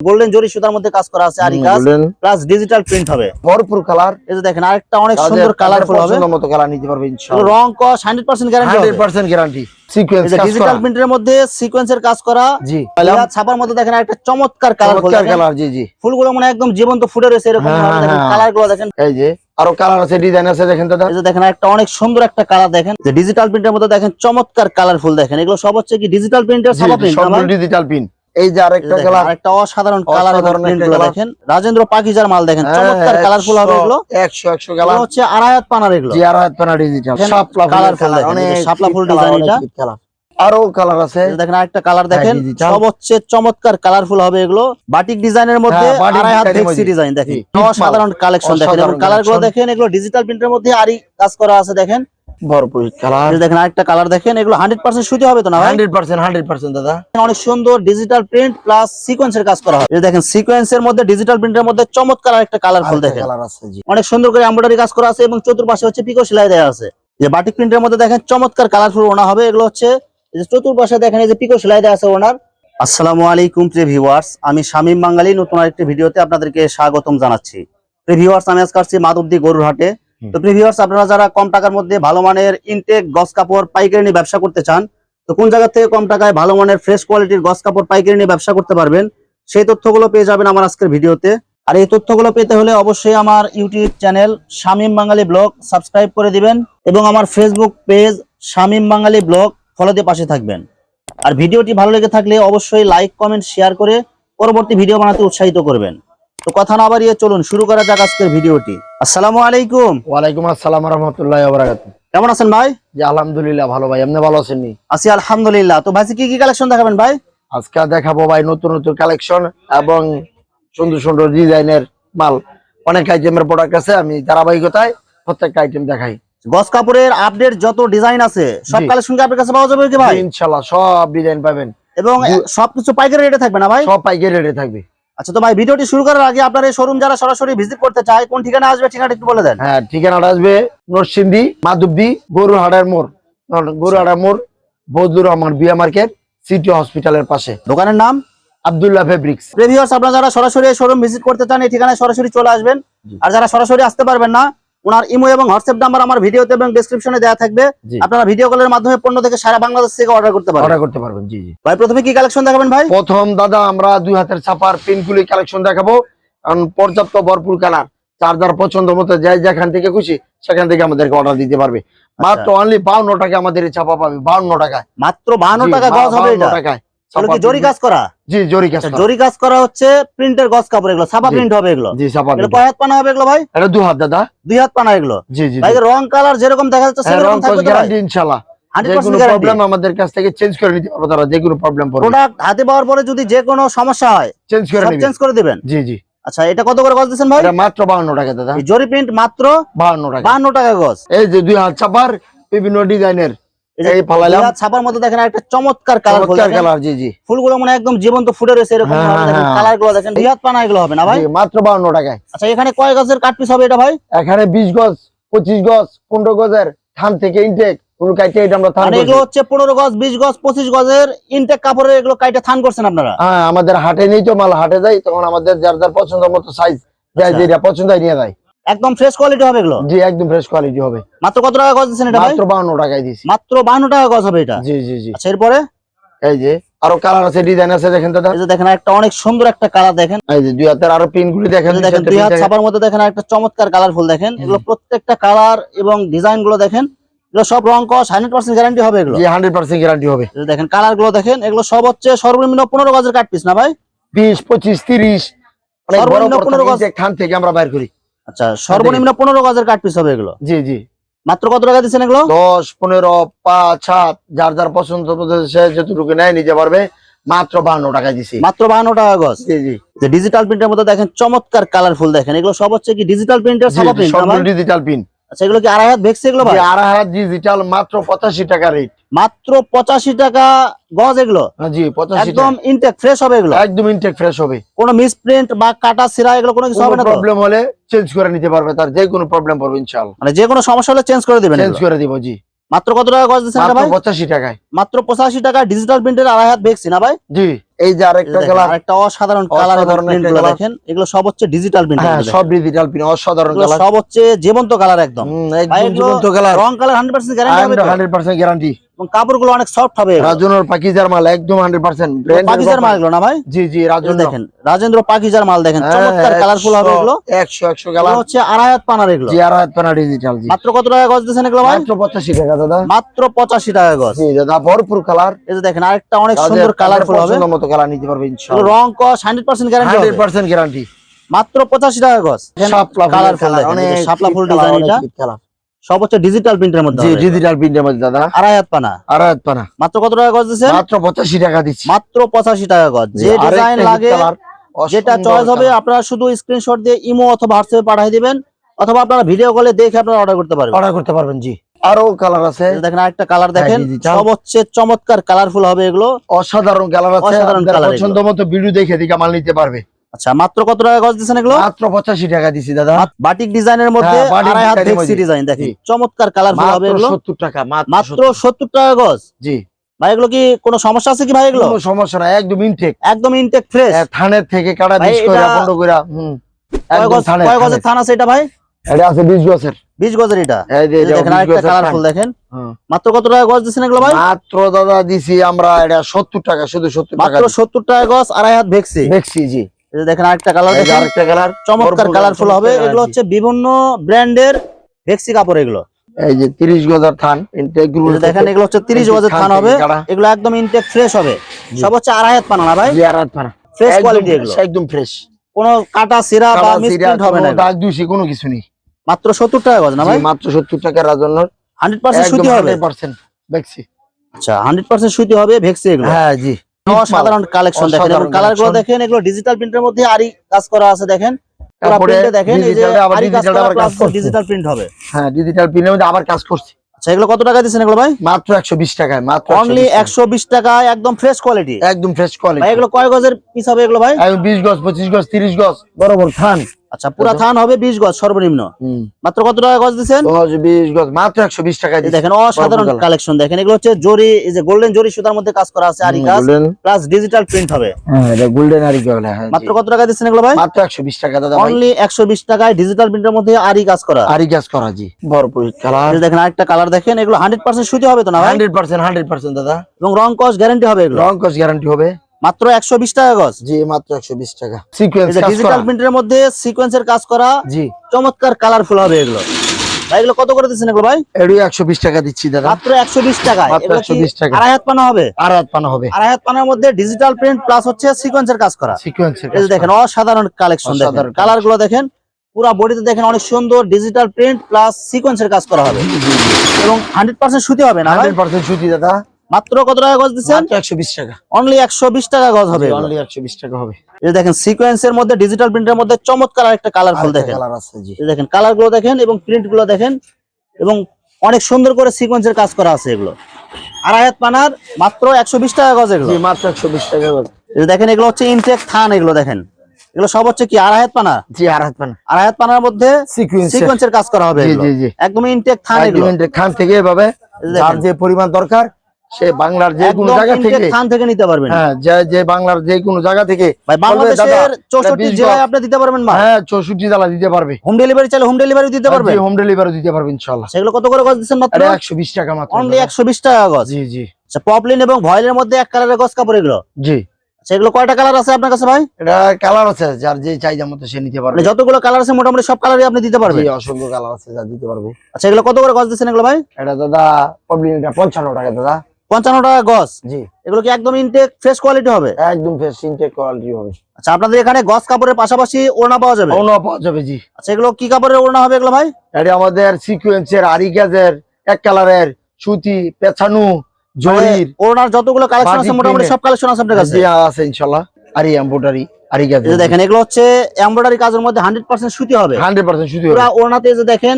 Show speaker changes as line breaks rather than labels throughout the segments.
Golden জরি সুতার মধ্যে কাজ করা আছে আরি কাজ প্লাস ডিজিটাল প্রিন্ট হবে।
ভরপুর কালার
এই যে দেখেন আরেকটা অনেক সুন্দর কালারফুল হবে।
মতো কালার নিতে পারবে ইনশাআল্লাহ।
রং কস 100% গ্যারান্টি হবে।
100% গ্যারান্টি সিকোয়েন্স কাজ
ডিজিটাল প্রিন্টের মধ্যে সিকোয়েন্সের কাজ করা।
জি।
ছাপার মধ্যে দেখেন একটা চমৎকার কালারফুল
কালার জি জি।
ফুলগুলো মানে একদম জীবন্ত ফুটে রয়েছে এরকম
হ্যাঁ,
দেখেন
হ্যাঁ।
কালারগুলো দেখেন।
এই যে আরও কালার আছে ডিজাইন আছে দেখেন দাদা।
এই যে দেখেন একটা অনেক সুন্দর একটা কালার দেখেন। যে ডিজিটাল প্রিন্টের মধ্যে দেখেন চমৎকার কালারফুল দেখেন। এগুলো সব হচ্ছে কি ডিজিটাল প্রিন্টের ছাপা প্রিন্ট
ডিজিটাল পিন এই যে আরেকটা কালার
একটা অসাধারণ কালার। দেখেন। রাজেন্দ্র পাকিজার মাল দেখেন
হ্যাঁ,
চমৎকার কালারফুল হবে এগুলো।
100 100
এগুলো
কালার
হচ্ছে আড়াই হাত পানার এগুলো।
জি আর হাত পানা ডিজিটাল
দেখেন,
শাপলা কালার
দেখেন,
অনেক
শাপলা ফুল
অনেক
এটা।
আরও কালার আছে।
দেখেন আরেকটা কালার দেখেন
হ্যাঁ, digital।
সব হচ্ছে চমৎকার কালারফুল হবে এগুলো। বাটিক ডিজাইনের মধ্যে
হ্যাঁ,
আড়াই হাত। ডিজাইন দেখেন। অসাধারণ কালেকশন দেখেন। এবং
অসাধারণ কালারগুলো
দেখেন এগুলো ডিজিটাল প্রিন্টের মধ্যে আরই কাজ করা আছে দেখেন।
ভরপুর কালার
দেখেন আরেকটা কালার দেখেন এগুলো হান্ড্রেড পার্সেন্ট সুতি হবে তো না ভাই?
100% 100% দাদা।
অনেক সুন্দর ডিজিটাল প্রিন্ট প্লাস সিকোয়েন্সের কাজ করা হয়। দেখেন সিকোয়েন্সের মধ্যে ডিজিটাল প্রিন্টের মধ্যে চমৎকার একটা কালারফুল দেখেন।
কালার
অনেক সুন্দর করে এমব্রয়ডারি কাজ করা আছে এবং চতুর্পাশে হচ্ছে পিকো সেলাই দেওয়া আছে। যে বাটিক প্রিন্টের মধ্যে দেখেন চমৎকার কালারফুল ওনা হবে এগুলো হচ্ছে চতুর্পাশে দেখেন এই যে পিকো সেলাই দেওয়া আছে ওনার আসসালামু আলাইকুম প্রিয় ভিউয়ার্স আমি শামীম বাঙালি নতুন আরেকটি ভিডিওতে আপনাদেরকে স্বাগতম জানাচ্ছি। প্রিয় ভিউয়ার্স আমি আজকে আসছি মাধবদী গরুর হাটে
হুম।
তো প্রিভিউয়ার্স আপনারা যারা কম টাকার মধ্যে ভালো মানের ইনটেক গস কাপড়, পাইকারি নিয়ে ব্যবসা করতে চান, তো কোন জায়গা থেকে কম টাকায় ভালো মানের ফ্রেশ কোয়ালিটির গস কাপড়, পাইকারি নিয়ে ব্যবসা করতে পারবেন, সেই তথ্যগুলো পেয়ে যাবেন আমার আজকের ভিডিওতে। আর এই তথ্যগুলো পেতে হলে অবশ্যই আমার YouTube channel Shamim Bangali vlog subscribe করে দিবেন এবং আমার Facebook page Shamim Bangali vlog follow দিয়ে পাশে থাকবেন। আর ভিডিওটি ভালো লেগে থাকলে অবশ্যই লাইক কমেন্ট শেয়ার করে পরবর্তী ভিডিও বানাতে উৎসাহিত করবেন। তো কথা না বাড়িয়ে চলুন শুরু করা যাক আজকের ভিডিওটি। আসসালামু আলাইকুম।
ওয়ালাইকুম আসসালাম রহমতুল্লাহ বারাকাতুহু।
কেমন আছেন ভাই?
জি আলহামদুলিল্লাহ ভালো ভাই। আপনি ভালো আছেন নি?
আছি আলহামদুলিল্লাহ। তো ভাই কি কি কালেকশন দেখাবেন ভাই?
আজকে দেখাবো ভাই নতুন নতুন কালেকশন এবং সুন্দর সুন্দর ডিজাইনের মাল। অনেক আইটেমের প্রোডাক্ট আছে আমি ধারাবাহিকতায় প্রত্যেকটা আইটেম দেখাই।
গস কাপড়ের আপডেট যত ডিজাইন আছে সব কালেকশন কি আপনার কাছে পাওয়া যাবে কি ভাই?
ইনশাল্লাহ সব ডিজাইন পাবেন।
এবং সবকিছু পাইকারি রেটে থাকবে না ভাই?
সব পাইকারি রেটে থাকবে।
আচ্ছা তো ভাই ভিডিওটি শুরু করার আগে আপনার এই শোরুম যারা সরাসরি ভিজিট করতে চায় কোন ঠিকানা আসবে ঠিকানাটা একটু বলে দেন।
হ্যাঁ ঠিকানাটা আসবে নরসিংদী মাধবদী গরুহাটের মোড়। গরুহাড়ার মোড় বদলুর রহমান বিয়া মার্কেট সিটি হসপিটালের পাশে।
দোকানের নাম?
আবদুল্লাহ ফেব্রিক্স
প্রিভিয়াস আপনারা যারা সরাসরি শোরুম ভিজিট করতে চান এই ঠিকানায় সরাসরি চলে আসবেন। আর যারা সরাসরি আসতে পারবেন না ওনার ইমো এবং হোয়াটসঅ্যাপ নাম্বার আমার ভিডিওতে এবং ডেসক্রিপশনে দেওয়া থাকবে। আপনারা ভিডিও কলের মাধ্যমে পণ্য থেকে সারা বাংলাদেশ থেকে অর্ডার করতে পারবেন।
অর্ডার করতে পারবেন জি জি।
ভাই প্রথমে কি কালেকশন দেখাবেন ভাই?
প্রথম দাদা আমরা দুই হাতের ছাপার পিনগুলি কালেকশন দেখাবো। কারণ পর্যাপ্ত ভরপুর কালার চার্জার পছন্দ মতো যাই যেখান থেকে খুশি সেখান থেকে আমাদেরকে অর্ডার দিতে পারবে। মাত্র অনলি বাউন্ন টাকা আমাদের ছাপা পাবে বাউন্ন টাকায়।
মাত্র বাহান্ন
জি,
টাকা গজ হবে
52
এটা।
টাকায়।
জরি কাজ করা?
জি জরি কাজ
আচ্ছা, জরি কাজ করা হচ্ছে প্রিন্টের কাপড় এগুলো প্রিন্ট হবে এগুলো।
জি ছাপা
এগুলো কয় হাত পানা হবে এগুলো ভাই?
এটা হাত দাদা।
দুই হাত পানা এগুলো।
জি জি
ভাই রং কালার যেরকম দেখা যাচ্ছে
হ্যাঁ,
সেরকম থাকবে
গ্যারান্টি ইনশাআল্লাহ। যে
100%
কোনো
গ্যারান্টি
প্রবলেম আমাদের কাছ থেকে চেঞ্জ করে নিতে পারবে তারা যে কোনো প্রবলেম
প্রোডাক্ট হাতে পাওয়ার পরে যদি যে কোনো সমস্যা হয়
চেঞ্জ করে
চেঞ্জ করে দিবেন।
জি জি।
আচ্ছা এটা কত করে গজ দিচ্ছেন ভাই?
মাত্র বাউন্ন টাকা দাদা।
জরি প্রিন্ট মাত্র
বাউন্ন টাকা।
বাহান্ন টাকা গজ
এই যে দুই হাত ছাপার বিভিন্ন ডিজাইনের
এই
ফালাইলাম।
ছাপার মধ্যে দেখেন একটা চমৎকার কালার
চমৎকার কালার জি জি।
ফুলগুলো মানে একদম জীবন্ত ফুটে রয়েছে এরকম
হ্যাঁ, হ্যাঁ।
কালারগুলো দেখেন দুই পানা এগুলো হবে না ভাই?
মাত্র বাউন্ন টাকায়।
আচ্ছা এখানে কয় গজের কাট পিস হবে এটা ভাই?
এখানে বিশ গজ পঁচিশ গজ পনেরো গজের থান থেকে ইনটেক কোন কাইটে এটা আমরা থান
মানে এগুলো হচ্ছে পনেরো গজ বিশ গজ পঁচিশ গজের ইনটেক কাপড়ের এগুলো কাইটে থান করছেন আপনারা?
হ্যাঁ আমাদের হাটে নেই তো মাল হাটে যাই তখন আমাদের যার যার পছন্দ মতো সাইজ যাই
আচ্ছা।
যেটা পছন্দ হয় নিয়ে যায়।
একদম ফ্রেশ কোয়ালিটি হবে এগুলো?
জি একদম ফ্রেশ কোয়ালিটি হবে।
মাত্র কত টাকা গজ দিচ্ছেন এটা ভাই?
মাত্র বাউন্ন টাকায় দিছি।
মাত্র বাহান্ন টাকা গজ হবে এটা?
জি জি জি।
আচ্ছা এরপরে?
এই যে আরও কালার আছে ডিজাইন আছে দেখেন দাদা।
এই যে দেখেন একটা অনেক সুন্দর একটা কালার দেখেন।
এই যে দুই হাতের আরও পিন গুলি দেখেন
দেখেন দুই হাত ছাপার মধ্যে দেখেন একটা চমৎকার কালারফুল দেখেন। এগুলো প্রত্যেকটা কালার এবং ডিজাইনগুলো দেখেন। এগুলো সব রং কস হান্ড্রেড পার্সেন্ট গ্যারান্টি হবে এগুলো।
জি হান্ড্রেড পার্সেন্ট গ্যারান্টি হবে।
দেখেন কালারগুলো দেখেন এগুলো সব হচ্ছে সর্বনিম্ন পনেরো গজের কাট পিস না ভাই?
বিশ পঁচিশ তিরিশ। অনেক বড়
সর্বনিম্ন
বড়
পনেরো গজ।
থাকে, থান থেকে আমরা বাইর করি।
আচ্ছা সর্বনিম্ন পনেরো গজের কাঠ পিস হবে এগুলো?
জি জি।
মাত্র কত টাকা দিচ্ছেন এগুলো?
দশ পনেরো পাঁচ সাত যার যার পছন্দ সে যেটুকু নেয় নিতে পারবে। মাত্র বান্ন টাকা দিছি।
মাত্র বাহান্ন টাকা গজ?
জি জি।
যে ডিজিটাল প্রিন্টের মধ্যে দেখেন চমৎকার কালারফুল দেখেন। এগুলো সব হচ্ছে কি ডিজিটাল প্রিন্টের
ডিজিটাল প্রিন্ট
আচ্ছা এগুলো কি আড়াই হাত ভেক্সি এগুলো ভাই?
আড়াই হাত ডিজিটাল মাত্র পঁচাশি টাকা রেট
মাত্র পঁচাশি টাকা গজ এগুলো?
জি পঁচাশি
একদম ইনটেক ফ্রেশ হবে এগুলো?
একদম ইনটেক ফ্রেশ হবে।
কোনো মিসপ্রিন্ট বা কাটা সিরা এগুলো কোনো কিছু হবে না
প্রবলেম হলে চেঞ্জ করে নিতে পারবে তার যে কোনো প্রবলেম পড়বে ইনশাআল্লাহ।
মানে যে কোনো সমস্যা হলে চেঞ্জ করে দিবেন
চেঞ্জ করে দিব জি।
মাত্র কত টাকা গজ দিচ্ছেন
মাত্র
ভাই?
পঁচাশি টাকায়।
মাত্র পঁচাশি টাকা ডিজিটাল প্রিন্টের আড়াই হাত বেক্সি না ভাই?
জি। এই যে আরেকটা কালার
আরেকটা অসাধারণ কালার প্রিন্টগুলো
প্রিন্টগুলো
দেখেন এগুলো সব হচ্ছে ডিজিটাল প্রিন্ট
হ্যাঁ সব ডিজিটাল প্রিন্ট অসাধারণ কালার
সব হচ্ছে জীবন্ত কালার একদম।
জীবন্ত কালার
রং কালার হান্ড্রেড পার্সেন্ট গ্যারান্টি হবে তো?
হান্ড্রেড পার্সেন্ট গ্যারান্টি
এবং কাপড়গুলো অনেক সফট হবে।
রাজনের পাকিজার মাল একদম হান্ড্রেড পার্সেন্ট
পাকিজার মাল না ভাই?
জি জি রাজন
দেখেন রাজেন্দ্র পাকিজার মাল দেখেন
হ্যাঁ,
চমৎকার কালারফুল হবে এগুলো।
একশো একশো
এগুলো
কালার
হচ্ছে আড়াই হাত পানার এগুলো।
জি হাত পানা ডিজিটাল জি।
মাত্র কত টাকা গজ দিচ্ছেন এগুলো ভাই?
মাত্র পঁচাশি টাকা দাদা।
মাত্র পঁচাশি টাকা গজ।
জি দাদা ভরপুর কালার
এই যে দেখেন আরেকটা অনেক সুন্দর কালারফুল হবে।
পছন্দ মতো কালার নিতে পারবে ইনশাআল্লাহ।
রং কস hundred percent guarantee
hundred percent guarantee
মাত্র পঁচাশি টাকা গজ।
শাপলা
কালারফুল
অনেক
শাপলা ফুল
cute colour,
ডিজাইন এটা। সব হচ্ছে ডিজিটাল প্রিন্টের মধ্যে
জি ডিজিটাল প্রিন্টের মধ্যে দাদা।
আড়াই হাত পানা।
আর হাত পানা।
মাত্র কত টাকা গজ দিচ্ছেন?
মাত্র পঁচাশি টাকা দিচ্ছি।
মাত্র পঁচাশি টাকা গজ। যে ডিজাইন লাগে যেটা চয়েস হবে আপনারা শুধু স্ক্রিনশট দিয়ে ইমো অথবা হোয়াটসঅ্যাপে পাঠিয়ে দিবেন অথবা আপনারা ভিডিও কলে দেখে আপনারা অর্ডার করতে পারবেন।
অর্ডার করতে পারবেন জি। আরও কালার আছে।
দেখেন আরেকটা কালার দেখেন
digital।
সব হচ্ছে চমৎকার কালারফুল হবে এগুলো।
অসাধারণ কালার আছে। পছন্দ মতো ভিডিও দেখে দেখে মাল নিতে পারবে।
আচ্ছা মাত্র কত টাকা গজ দিচ্ছেন এগুলো?
মাত্র পঁচাশি টাকা দিছি দাদা।
বাটিক ডিজাইনের মধ্যে
হ্যাঁ,
আড়াই হাত ভেক্সি
মধ্যে।
ডিজাইন দেখেন চমৎকার কালারফুল হবে
মাত্র
এগুলো।
সত্তর টাকা মাত্র
মাত্র
70
সত্তর টাকা গজ?
জি।
ভাই এগুলো কি কোনো সমস্যা আছে কি ভাই এগুলো?
কোনো সমস্যা নাই একদম ইনটেক
একদম ইনটেক ফ্রেশ
থানের থেকে কাটা বিশ করে
এটা-
পনেরো করে হুম একদম
কয় গজের থান আছে এটা ভাই?
এটা আছে বিশ গছের
বিশ গজের এটা?
এই যে
দেখেন আরেকটা কালারফুল দেখেন। মাত্র কত টাকা গজ দিচ্ছেন এগুলো ভাই?
মাত্র দাদা দিছি আমরা এটা সত্তর টাকা শুধু সত্তর টাকা
মাত্র সত্তর টাকা গজ আড়াই হাত ভেক্সি।
দেখছি জি।
দেখেন আরেকটা কালার
আরেকটা কালার
চমৎকার কালারফুল হবে। এগুলো হচ্ছে বিভিন্ন ব্র্যান্ডের ভেক্সি কাপড় এগুলো।
এই যে তিরিশ গজার থান ইনটেক
দেখেন এগুলো হচ্ছে তিরিশ
এই যে
গজের
থান
হবে। এগুলো একদম ইনটেক ফ্রেশ হবে। সব হচ্ছে আড়াই হাত পানা না ভাই?
জি হাত পানা।
ফ্রেশ কোয়ালিটি এগুলো।
একদম ফ্রেশ
কোনো কাটা সিরা বা মিসপ্রিন্ট হবে না
দাগ দুষি কোনো কিছু নেই।
মাত্র সত্তর টাকা গজ না ভাই?
মাত্র সত্তর টাকার জন্য
হান্ড্রেড পার্সেন্ট
একদম
সুতি হবে।
হান্ড্রেড পার্সেন্ট দেখছি।
আচ্ছা হান্ড্রেড পার্সেন্ট সুতি হবে ভেক্সি এগুলো।
হ্যাঁ জি।
অসাধারণ কালেকশন দেখেন। এবং
কালারগুলো
দেখেন এগুলো ডিজিটাল প্রিন্টের মধ্যে আরই কাজ করা আছে দেখেন। প্রিন্টে দেখেন এই যে আরই কাজ করা
আবার কাজ করছে।
ডিজিটাল প্রিন্ট হবে।
হ্যাঁ ডিজিটাল প্রিন্টের মধ্যে আবার কাজ করছি।
আচ্ছা এগুলো কত টাকা দিচ্ছেন এগুলো ভাই?
মাত্র একশো বিশ টাকায় মাত্র
অনলি
120 টাকায়।
একশো বিশ টাকায় একদম ফ্রেশ কোয়ালিটি
একদম ফ্রেশ কোয়ালিটি
এগুলো কয় গজের পিস হবে এগুলো ভাই?
একদম বিশ গজ পঁচিশ গজ তিরিশ গজ। বরাবর থান
আচ্ছা পুরা থান হবে বিশ গজ সর্বনিম্ন। মাত্র কত টাকা গজ দিচ্ছেন?
বিশ গজ মাত্র একশো বিশ টাকায়
এই দেখেন অসাধারণ কালেকশন দেখেন এগুলো হচ্ছে জরি এই যে গোল্ডেন জরি সুতার মধ্যে কাজ করা আছে আরি কাজ প্লাস ডিজিটাল প্রিন্ট হবে।
হ্যাঁ গোল্ডেন আরি হ্যাঁ
মাত্র কত টাকা দিচ্ছেন এগুলো ভাই?
মাত্র একশো বিশ টাকা দাদা
অনলি একশো বিশ টাকায় ডিজিটাল প্রিন্টের মধ্যে আরি কাজ করা।
আরি কাজ করা জি। ভরপুর কালার।
দেখেন আরেকটা কালার দেখেন এগুলো হান্ড্রেড পার্সেন্ট সুতি হবে তো না
হান্ড্রেড পার্সেন্ট হান্ড্রেড পার্সেন্ট দাদা।
এবং রং কস গ্যারান্টি হবে
রং কস গ্যারান্টি হবে।
মাত্র একশো বিশ টাকা গজ।
জি মাত্র একশো বিশ টাকা। সিকোয়েন্স কাজ করা।
ডিজিটাল প্রিন্টের মধ্যে সিকোয়েন্সের কাজ করা
জি।
চমৎকার কালারফুল হবে এগুলো। ভাই এগুলো কত করে দিচ্ছেন এগুলো ভাই?
এডু একশো বিশ টাকা দিচ্ছি দাদা।
মাত্র একশো বিশ টাকায়
মাত্র
এগুলো
120 টাকা।
আড়াই হাত পানা হবে?
আর হাত পানা হবে।
আড়াই হাত পানার মধ্যে ডিজিটাল প্রিন্ট প্লাস হচ্ছে সিকোয়েন্সের কাজ করা।
সিকোয়েন্সের
এই দেখেন অসাধারণ কালেকশন দেখেন।
অসাধারণ
কালারগুলো দেখেন পুরো বডিতে দেখেন অনেক সুন্দর ডিজিটাল প্রিন্ট প্লাস সিকোয়েন্সের কাজ করা হবে। এবং হান্ড্রেড পার্সেন্ট সুতি হবে না ভাই?
হান্ড্রেড পার্সেন্ট সুতি দাদা।
মাত্র কত টাকা গজ দিচ্ছেন?
একশো বিশ টাকা।
অনলি একশো বিশ টাকা গজ হবে।
অনলি একশো বিশ টাকা হবে।
এই দেখেন সিকোয়েন্সের মধ্যে ডিজিটাল প্রিন্টের মধ্যে চমৎকার একটা কালারফুল দেখেন।
কালার আছে জি।
দেখেন কালারগুলো দেখেন এবং প্রিন্টগুলো দেখেন এবং অনেক সুন্দর করে সিকোয়েন্সের কাজ করা আছে এগুলো। আড়াই হাত পানার মাত্র একশো বিশ টাকা গজ এগুলো।
মাত্র একশো বিশ টাকা।
দেখেন এগুলো হচ্ছে ইনটেক থান এগুলো দেখেন। এগুলো সব হচ্ছে কি আড়াই হাত পানা
জি আর হাত পানা
আড়াই হাত পানার মধ্যে সিকোয়েন্সের কাজ করা হবে
জি। জি
একদম ইনটেক থান এগুলো।
খান থেকে এভাবে যার যে পরিমাণ দরকার সে বাংলার যে কোনো জায়গা থেকে
থান থেকে নিতে পারবেন।
হ্যাঁ যে যে বাংলার যে কোনো জায়গা থেকে
ভাই বাংলাদেশের
এটা
চৌষট্টি জেলায় আপনি দিতে পারবেন মা
হ্যাঁ চৌষট্টি জেলা দিতে পারবে।
হোম ডেলিভারি চাইলে হোম ডেলিভারি দিতে পারবে
হোম ডেলিভারি দিতে পারবে ইনশাল্লাহ
সেগুলো কত করে গজ দিচ্ছেন মাত্র?
এটা একশো বিশ টাকা মাত্র।
অনলি
দাদা।
একশো বিশ টাকা গজ
জি জি।
আচ্ছা পপলিন এবং ভয়েলের মধ্যে এক কালারের গজ কাপড় এগুলো?
জি।
সেগুলো কয়টা কালার আছে আপনার কাছে ভাই?
এটা কালার আছে যার যে চাহিদা মতো সে নিতে পারবে।
মানে যতগুলো কালার আছে মোটামুটি সব কালারই আপনি দিতে পারবেন?
অসংখ্য কালার আছে যা দিতে পারবে।
আচ্ছা এগুলো কত করে গজ দিচ্ছেন এগুলো ভাই?
এটা দাদা প্রবলেম এটা পঞ্চান্ন টাকা দাদা।
পঞ্চান্ন টাকা গজ
জি।
এগুলো কি একদম ইনটেক ফ্রেশ কোয়ালিটি হবে?
একদম ফ্রেশ ইনটেক কোয়ালিটি হবে।
আচ্ছা আপনাদের এখানে গজ কাপড়ের পাশাপাশি ওড়না পাওয়া যাবে?
অন্য পাওয়া যাবে জি।
আচ্ছা এগুলো কি কাপড়ের ওড়না হবে এগুলো ভাই?
এটা আমাদের সিকুয়েন্সের আরিকাজের এক কালারের সুতি পেছানু জরির।
মানে ওড়নার যতগুলো কালেকশন আছে মোটামুটি সব কালেকশন আছে আপনার কাছে?
জি আছে ইনশাল্লাহ। আরি এম্বোটারি
এই
আরিকাজের
দেখেন এগুলো হচ্ছে এমব্রয়ডারি কাজের মধ্যে হান্ড্রেড পার্সেন্ট সুতি হবে।
হান্ড্রেড পার্সেন্ট সুতি
পুরা
হবে।
ওড়নাতে যে দেখেন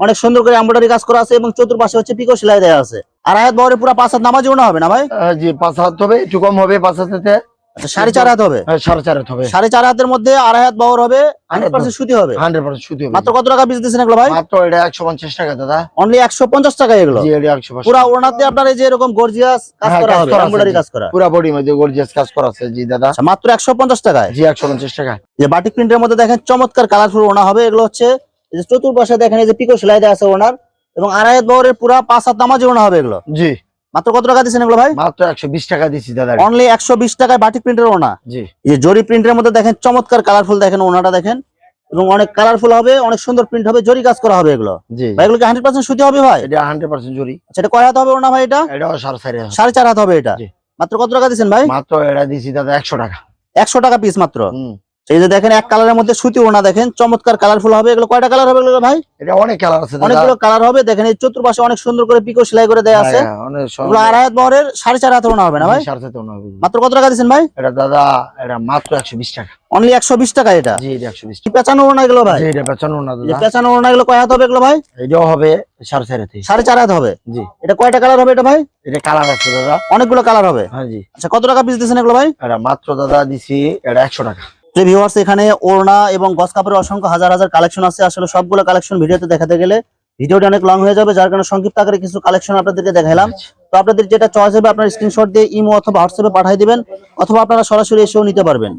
অনেক সুন্দর করে এমব্রয়ডারি কাজ করা আছে এবং চতুর্পাশে হচ্ছে পিকো সেলাই দেওয়া আছে। আর আয়াত বহরে পুরো পাঁচ হাত নামাজি ওড়না হবে না ভাই?
জি পাঁচ হাত হবে একটু কম হবে পাঁচ হাতে
আচ্ছা সাড়ে চার হাত হবে?
হ্যাঁ, সাড়ে চার হাত হবে।
সাড়ে চার হাতের মধ্যে আড়াই হাত বহর হবে হান্ড্রেড পার্সেন্ট সুতি হবে?
হান্ড্রেড পার্সেন্ট সুতি হবে।
মাত্র কত টাকা পিস দিচ্ছেন এগুলো ভাই?
মাত্র এটা একশো পঞ্চাশ টাকা দাদা।
অনলি একশো পঞ্চাশ টাকা এগুলো?
জি একশো
পুরা ওনাতে আপনার এই যে এরকম গর্জিয়াস কাজ
হ্যাঁ,
করা
কাজ
হবে এমব্রয়ডারি কাজ করা।
পুরা বডি মধ্যে গর্জিয়াস কাজ করা আছে জি দাদা।
মাত্র একশো পঞ্চাশ টাকায়?
জি একশো পঞ্চাশ টাকা
যে বাটিক প্রিন্টের মধ্যে দেখেন চমৎকার কালারফুল ওনা হবে এগুলো হচ্ছে এই যে চতুর্পাশে দেখেন এই যে পিকো সেলাই দেওয়া আছে ওনার এবং আড়াই বহরের পুরা পাঁচ হাত নামাজি ওনা হবে এগুলো।
জি।
মাত্র কত টাকা দিচ্ছেন এগুলো ভাই?
মাত্র একশো বিশ টাকা দিচ্ছি দাদা।
অনলি একশো বিশ টাকায় বাটিক প্রিন্টের ওনা।
জি।
এই জরি প্রিন্টের মধ্যে দেখেন চমৎকার কালারফুল দেখেন ওনাটা দেখেন এবং অনেক কালারফুল হবে অনেক সুন্দর প্রিন্ট হবে জরি কাজ করা হবে এগুলো। এগুলো কি হান্ড্রেড পার্সেন্ট সুতি হবে ভাই?
এটা হান্ড্রেড পার্সেন্ট জরি।
আচ্ছা এটা কয় হাত হবে ওনা ভাই এটা?
এটাও সাড়ে চারি
হাত। হবে এটা। মাত্র কত টাকা দিচ্ছেন ভাই?
মাত্র এটা দিচ্ছি দাদা একশো টাকা।
একশো টাকা পিস মাত্র।
হুম।
এই যে দেখেন এক কালারের মধ্যে সুতি ওনা দেখেন চমৎকার কালারফুল হবে। এগুলো কয়টা কালার হবে এগুলো ভাই?
এটা অনেক কালার আছে
অনেকগুলো কালার হবে। দেখেন এই চতুর্পাশে অনেক সুন্দর করে পিকো সেলাই করে দেয়া আছে।
হ্যাঁ, অনেক
এগুলো আড়াই হাত বহরের সাড়ে চার হাত ওনা হবে না ভাই?
জি, সাড়ে চারটে মনে হবে।
মাত্র কত টাকা দিচ্ছেন ভাই?
এটা দাদা এটা মাত্র একশো বিশ টাকা।
অনলি একশো বিশ টাকা এটা?
জি এটা একশো বিশ
কি পেঁচানো ওনা এগুলো ভাই?
এটা পেঁচানো না
এই যে
দাদা
পেঁচানো ওনা এগুলো কয় হাত হবে এগুলো ভাই?
এটাও হবে সাড়ে চার হাতে।
সাড়ে চার হাত হবে?
জি।
এটা কয়টা কালার হবে এটা ভাই?
এটা কালার আছে দাদা।
অনেকগুলো কালার হবে।
হ্যাঁ জি।
আচ্ছা কত টাকা পিস দিচ্ছেন এগুলো ভাই?
এটা মাত্র দাদা দিছি এটা একশো টাকা।
যে ভিউয়ার্স এখানে ওড়না এবং গস কাপড়ের অসংখ্য হাজার হাজার কালেকশন আছে। আসলে সবগুলো কালেকশন ভিডিওতে দেখাতে গেলে ভিডিওটা অনেক লং হয়ে যাবে, যার কারণে সংক্ষিপ্ত আকারে কিছু কালেকশন আপনাদেরকে দেখাইলাম। তো আপনাদের যেটা চয়েস হবে, আপনার স্ক্রিনশট দিয়ে ইমো অথবা হোয়াটসঅ্যাপে পাঠিয়ে দিবেন, অথবা আপনারা সরাসরি এসেও নিতে পারবেন।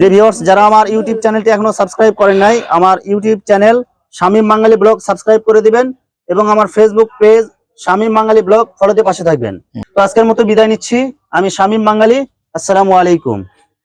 যে ভিউয়ার্স যারা আমার ইউটিউব চ্যানেলটি এখনও সাবস্ক্রাইব করেন নাই, আমার YouTube channel Shamim Bangali vlog subscribe করে দিবেন এবং আমার Facebook page Shamim Bangali vlog ফলোতে পাশে থাকবেন। তো আজকের মতো বিদায় নিচ্ছি, আমি শামীম বাঙালি, আসসালামু আলাইকুম।